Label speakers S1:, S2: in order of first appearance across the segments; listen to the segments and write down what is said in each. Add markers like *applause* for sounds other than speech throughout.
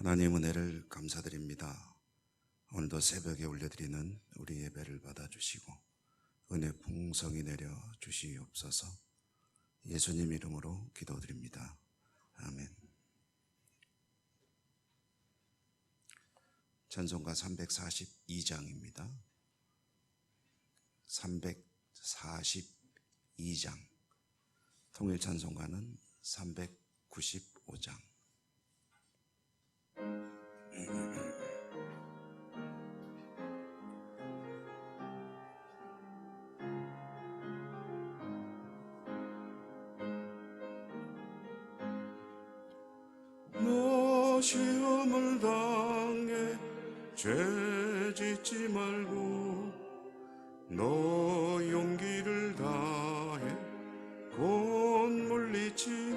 S1: 하나님 은혜를 감사드립니다. 오늘도 새벽에 올려드리는 우리 예배를 받아주시고 은혜 풍성히 내려 주시옵소서 예수님 이름으로 기도드립니다. 아멘. 찬송가 342장입니다. 342장. 통일 찬송가는 395장. 너 시험을 당해 죄 짓지 말고 너 용기를 다해 곧 물리치라.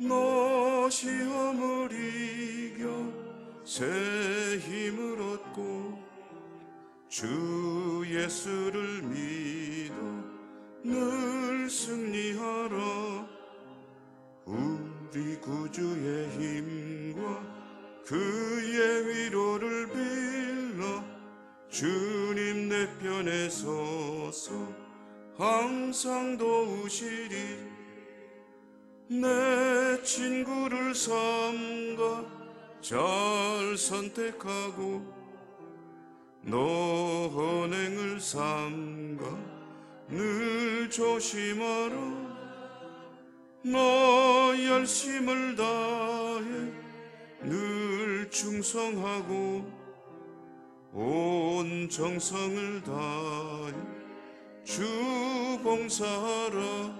S1: 너 이겨 새 힘을 얻고 주 예수를 믿어 늘 승리하라 우리 구주의 힘과 그의 위로를 빌라 주님 내 편에 서서 항상 도우시리. 내 친구를 삼가 잘 선택하고 너 헌행을 삼가 늘 조심하라. 너 열심을 다해 늘 충성하고 온 정성을 다해 주 봉사하라.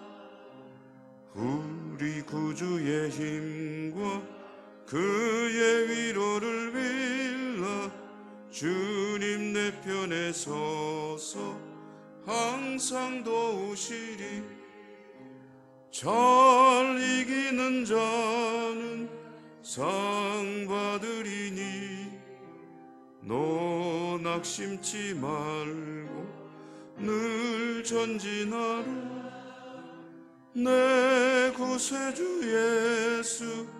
S1: 우리 구주의 힘과 그의 위로를 빌라 주님 내 편에 서서 항상 도우시리. 잘 이기는 자는 상 받으리니 너 낙심치 말고 늘 전진하라 내 구세주 예수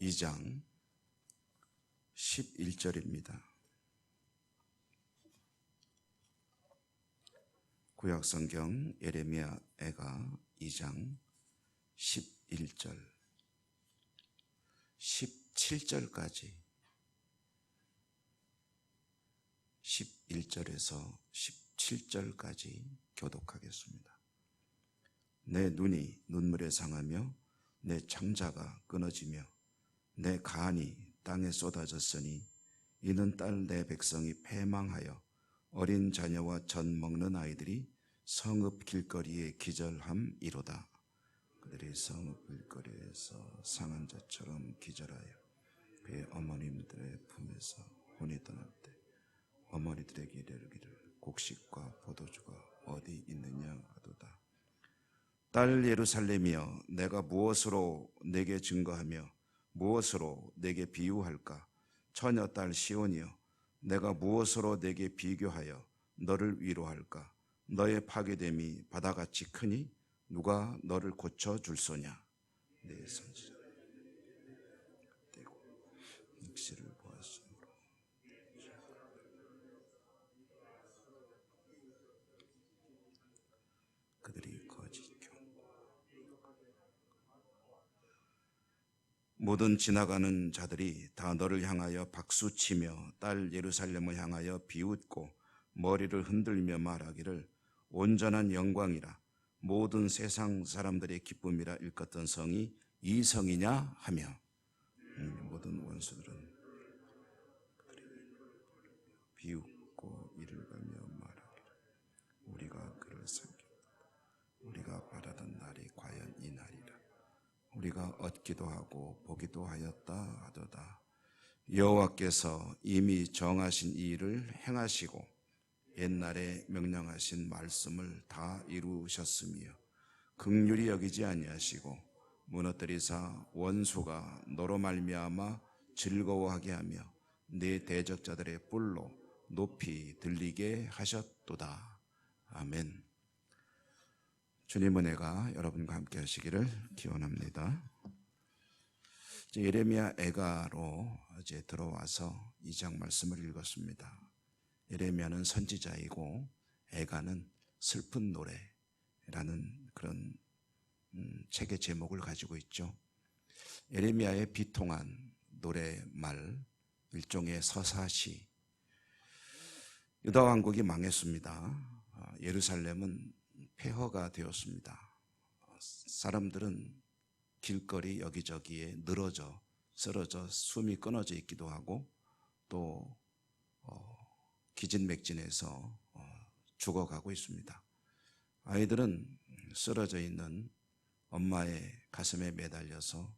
S1: 2장 11절입니다. 구약 성경 예레미야 애가 2장 11절 17절까지 11절에서 17절까지 교독하겠습니다. 내 눈이 눈물에 상하며 내 창자가 끊어지며 내 간이 땅에 쏟아졌으니 이는 딸 내 백성이 패망하여 어린 자녀와 젖 먹는 아이들이 성읍 길거리에 기절함이로다. 그들이 성읍 길거리에서 상한 자처럼 기절하여 그의 어머님들의 품에서 혼이 떠날 때 어머니들에게 이르기를 곡식과 포도주가 어디 있느냐 하도다. 딸 예루살렘이여 내가 무엇으로 내게 증거하며 무엇으로 내게 비유할까? 처녀 딸 시온이여 내가 무엇으로 내게 비교하여 너를 위로할까? 너의 파괴됨이 바다같이 크니 누가 너를 고쳐 줄소냐? 내 선지자 떼고 육시를 보았으므로 그들이 거짓 경 모든 지나가는 자들이 다 너를 향하여 박수치며 딸 예루살렘을 향하여 비웃고 머리를 흔들며 말하기를 온전한 영광이라. 모든 세상 사람들의 기쁨이라 일컫던 성이 이 성이냐 하며 음, 모든 원수들은 비웃고 이를 가며 말하기를 우리가 그를 섬겼다 우리가 바라던 날이 우리가 얻기도 하고 보기도 하였다 하도다. 여호와께서 이미 정하신 이 일을 행하시고 옛날에 명령하신 말씀을 다 이루셨으며 극률이 여기지 아니하시고 무너뜨리사 원수가 너로 말미암아 즐거워하게 하며 네 대적자들의 뿔로 높이 들리게 하셨도다. 아멘. 주님 은혜가 여러분과 함께 하시기를 기원합니다. 예레미야 애가로 이제 들어와서 이 장 말씀을 읽었습니다. 예레미야는 선지자이고 애가는 슬픈 노래라는 그런 음, 책의 제목을 가지고 있죠. 예레미야의 비통한 노래말 일종의 서사시. 유다 왕국이 망했습니다. 아, 예루살렘은 폐허가 되었습니다. 사람들은 길거리 여기저기에 늘어져 쓰러져 숨이 끊어져 있기도 하고 또 어, 기진맥진해서 어, 죽어가고 있습니다. 아이들은 쓰러져 있는 엄마의 가슴에 매달려서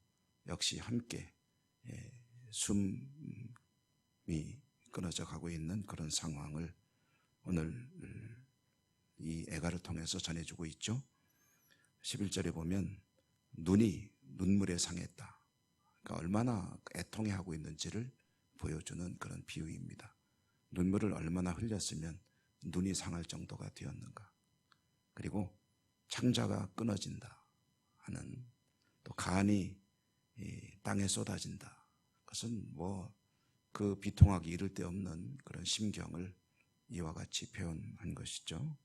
S1: 역시 함께 예, 숨이 끊어져 가고 있는 그런 상황을 오늘 이 애가를 통해서 전해주고 있죠. 11절에 보면 눈이 눈물에 상했다. 그러니까 얼마나 애통해하고 있는지를 보여주는 그런 비유입니다. 눈물을 얼마나 흘렸으면 눈이 상할 정도가 되었는가. 그리고 창자가 끊어진다 하는 또 간이 땅에 쏟아진다. 그것은 뭐 그 비통하기 이를 데 없는 그런 심경을 이와 같이 표현한 것이죠.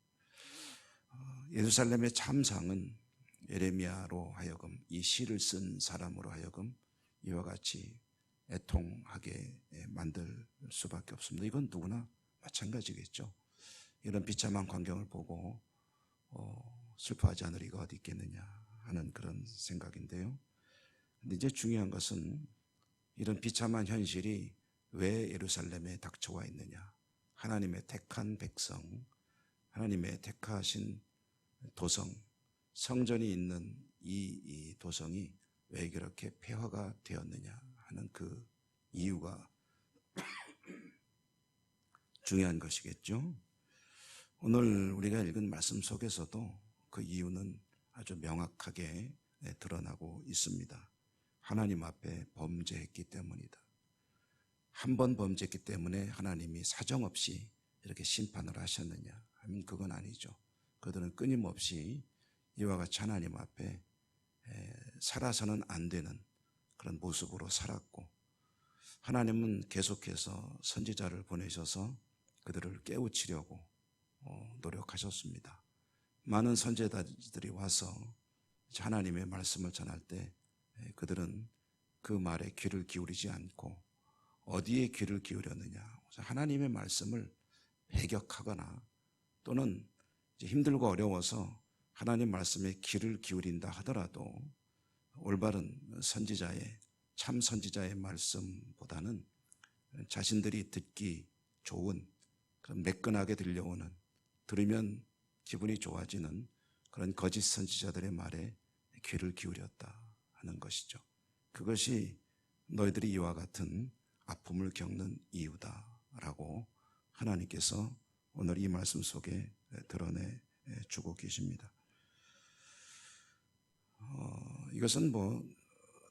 S1: 어, 예루살렘의 참상은 예레미야로 하여금 이 시를 쓴 사람으로 하여금 이와 같이 애통하게 만들 수밖에 없습니다. 이건 누구나 마찬가지겠죠. 이런 비참한 광경을 보고 어, 슬퍼하지 않을 리가 어디 있겠느냐 하는 그런 생각인데요. 근데 이제 중요한 것은 이런 비참한 현실이 왜 예루살렘에 닥쳐와 있느냐. 하나님의 택한 백성, 하나님의 택하신 도성, 성전이 있는 이, 이 도성이 왜 그렇게 폐허가 되었느냐 하는 그 이유가 *coughs* 중요한 것이겠죠. 오늘 우리가 읽은 말씀 속에서도 그 이유는 아주 명확하게 드러나고 있습니다. 하나님 앞에 범죄했기 때문이다. 한 번 범죄했기 때문에 하나님이 사정없이 이렇게 심판을 하셨느냐 하면 그건 아니죠. 그들은 끊임없이 이와 같이 하나님 앞에 살아서는 안 되는 그런 모습으로 살았고 하나님은 계속해서 선지자를 보내셔서 그들을 깨우치려고 어, 노력하셨습니다. 많은 선지자들이 와서 하나님의 말씀을 전할 때 그들은 그 말에 귀를 기울이지 않고 어디에 귀를 기울였느냐. 하나님의 말씀을 배격하거나 또는 힘들고 어려워서 하나님 말씀에 귀를 기울인다 하더라도 올바른 선지자의 참 선지자의 말씀보다는 자신들이 듣기 좋은 그런 매끈하게 들려오는 들으면 기분이 좋아지는 그런 거짓 선지자들의 말에 귀를 기울였다 하는 것이죠. 그것이 너희들이 이와 같은 아픔을 겪는 이유다라고 하나님께서 오늘 이 말씀 속에 드러내 주고 계십니다. 어, 이것은 뭐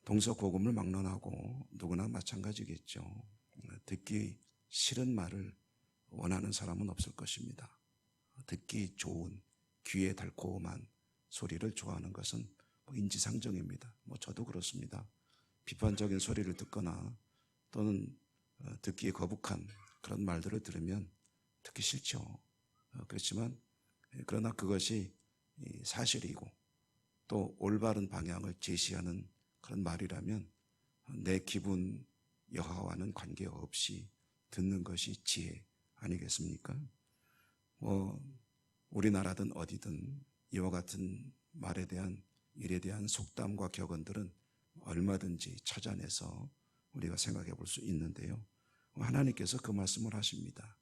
S1: 동서고금을 막론하고 누구나 마찬가지겠죠. 듣기 싫은 말을 원하는 사람은 없을 것입니다. 듣기 좋은 귀에 달콤한 소리를 좋아하는 것은 뭐 인지상정입니다. 뭐 저도 그렇습니다. 비판적인 소리를 듣거나 또는 어, 듣기에 거북한 그런 말들을 들으면 듣기 싫죠. 어, 그렇지만 그러나 그것이 사실이고 또 올바른 방향을 제시하는 그런 말이라면 내 기분 여하와는 관계없이 듣는 것이 지혜 아니겠습니까? 뭐 우리나라든 어디든 이와 같은 말에 대한 일에 대한 속담과 격언들은 얼마든지 찾아내서 우리가 생각해 볼 수 있는데요. 하나님께서 그 말씀을 하십니다.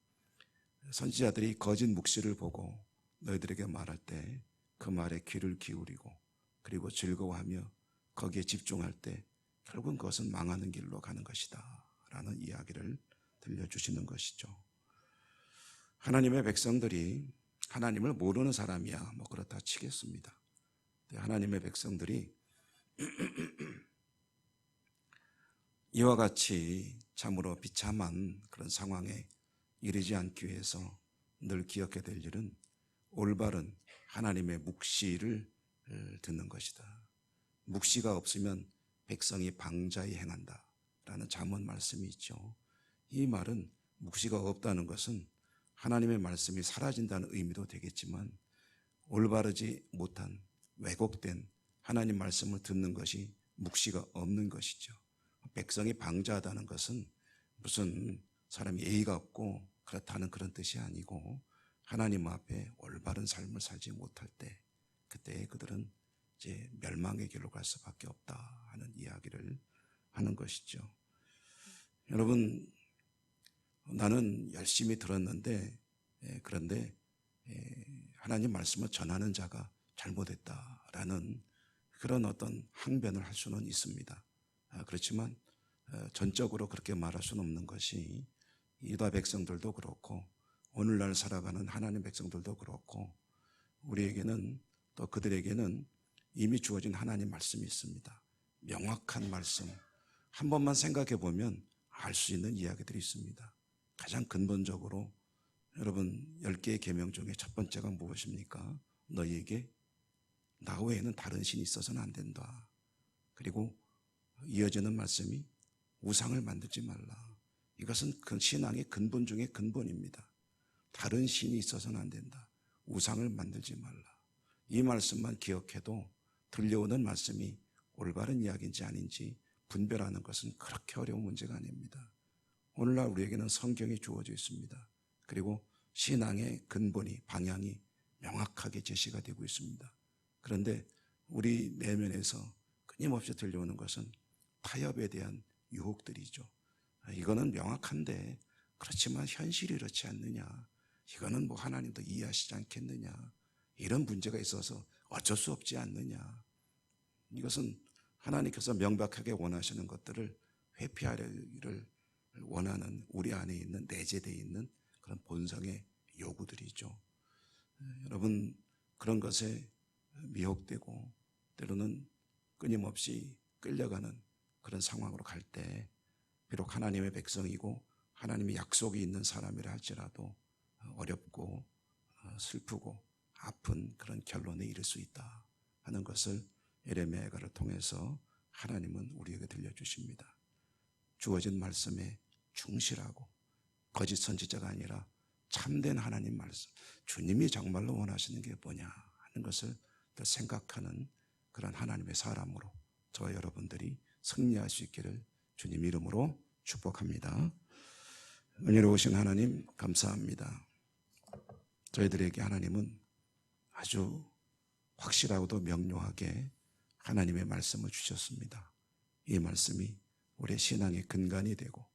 S1: 선지자들이 거짓 묵시를 보고 너희들에게 말할 때 그 말에 귀를 기울이고 그리고 즐거워하며 거기에 집중할 때 결국은 그것은 망하는 길로 가는 것이다. 라는 이야기를 들려주시는 것이죠. 하나님의 백성들이 하나님을 모르는 사람이야. 뭐 그렇다 치겠습니다. 하나님의 백성들이 *clears throat* 이와 같이 참으로 비참한 그런 상황에 이르지 않기 위해서 늘 기억해야 될 일은 올바른 하나님의 묵시를 듣는 것이다. 묵시가 없으면 백성이 방자히 행한다. 라는 잠언 말씀이 있죠. 이 말은 묵시가 없다는 것은 하나님의 말씀이 사라진다는 의미도 되겠지만 올바르지 못한 왜곡된 하나님 말씀을 듣는 것이 묵시가 없는 것이죠. 백성이 방자하다는 것은 무슨 사람이 예의가 없고 그렇다는 그런 뜻이 아니고 하나님 앞에 올바른 삶을 살지 못할 때 그때 그들은 이제 멸망의 길로 갈 수밖에 없다 하는 이야기를 하는 것이죠. 여러분 나는 열심히 들었는데 예, 그런데 예, 하나님 말씀을 전하는 자가 잘못했다라는 그런 어떤 항변을 할 수는 있습니다. 아, 그렇지만 어, 전적으로 그렇게 말할 수는 없는 것이 유다 백성들도 그렇고 오늘날 살아가는 하나님 백성들도 그렇고 우리에게는 또 그들에게는 이미 주어진 하나님 말씀이 있습니다. 명확한 말씀. 한 번만 생각해 보면 알 수 있는 이야기들이 있습니다. 가장 근본적으로 여러분 10개의 계명 중에 첫 번째가 무엇입니까? 너희에게 나 외에는 다른 신이 있어서는 안 된다. 그리고 이어지는 말씀이 우상을 만들지 말라. 이것은 그 신앙의 근본 중의 근본입니다. 다른 신이 있어서는 안 된다. 우상을 만들지 말라. 이 말씀만 기억해도 들려오는 말씀이 올바른 이야기인지 아닌지 분별하는 것은 그렇게 어려운 문제가 아닙니다. 오늘날 우리에게는 성경이 주어져 있습니다. 그리고 신앙의 근본이, 방향이 명확하게 제시가 되고 있습니다. 그런데 우리 내면에서 끊임없이 들려오는 것은 타협에 대한 유혹들이죠. 이거는 명확한데 그렇지만 현실이 그렇지 않느냐. 이거는 뭐 하나님도 이해하시지 않겠느냐. 이런 문제가 있어서 어쩔 수 없지 않느냐. 이것은 하나님께서 명백하게 원하시는 것들을 회피하기를 원하는 우리 안에 있는 내재되어 있는 그런 본성의 요구들이죠. 여러분 그런 것에 미혹되고 때로는 끊임없이 끌려가는 그런 상황으로 갈 때 비록 하나님의 백성이고 하나님의 약속이 있는 사람이라 할지라도 어렵고 슬프고 아픈 그런 결론에 이를 수 있다 하는 것을 에레미야가를 통해서 하나님은 우리에게 들려주십니다. 주어진 말씀에 충실하고 거짓 선지자가 아니라 참된 하나님 말씀, 주님이 정말로 원하시는 게 뭐냐 하는 것을 더 생각하는 그런 하나님의 사람으로 저와 여러분들이 승리할 수 있기를 주님 이름으로 축복합니다. 은혜로우신 하나님 감사합니다. 저희들에게 하나님은 아주 확실하고도 명료하게 하나님의 말씀을 주셨습니다. 이 말씀이 우리의 신앙의 근간이 되고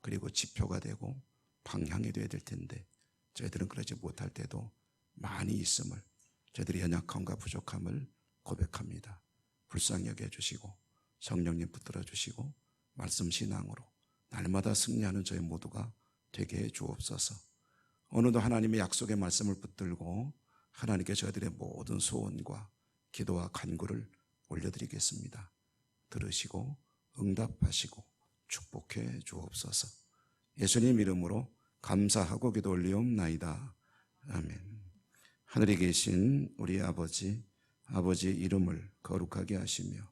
S1: 그리고 지표가 되고 방향이 되어야 될 텐데 저희들은 그러지 못할 때도 많이 있음을 저희들의 연약함과 부족함을 고백합니다. 불쌍히 여겨 주시고 성령님 붙들어 주시고 말씀 신앙으로 날마다 승리하는 저희 모두가 되게 해 주옵소서. 오늘도 하나님의 약속의 말씀을 붙들고 하나님께 저희들의 모든 소원과 기도와 간구를 올려드리겠습니다. 들으시고 응답하시고 축복해 주옵소서. 예수님 이름으로 감사하고 기도 올리옵나이다. 아멘. 하늘에 계신 우리 아버지, 아버지의 이름을 거룩하게 하시며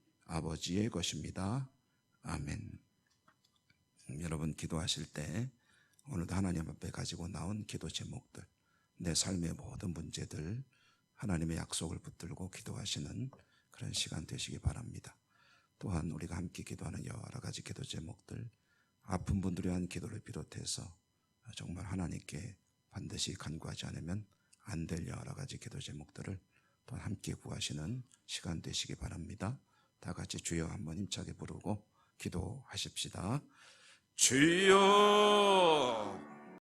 S1: 아버지의 것입니다. 아멘. 여러분 기도하실 때 오늘도 하나님 앞에 가지고 나온 기도 제목들, 내 삶의 모든 문제들, 하나님의 약속을 붙들고 기도하시는 그런 시간 되시기 바랍니다. 또한 우리가 함께 기도하는 여러 가지 기도 제목들, 아픈 분들이 한 기도를 비롯해서 정말 하나님께 반드시 간구하지 않으면 안 될 여러 가지 기도 제목들을 또 함께 구하시는 시간 되시기 바랍니다. 다 같이 주여 한번 힘차게 부르고 기도하십시다. 주여!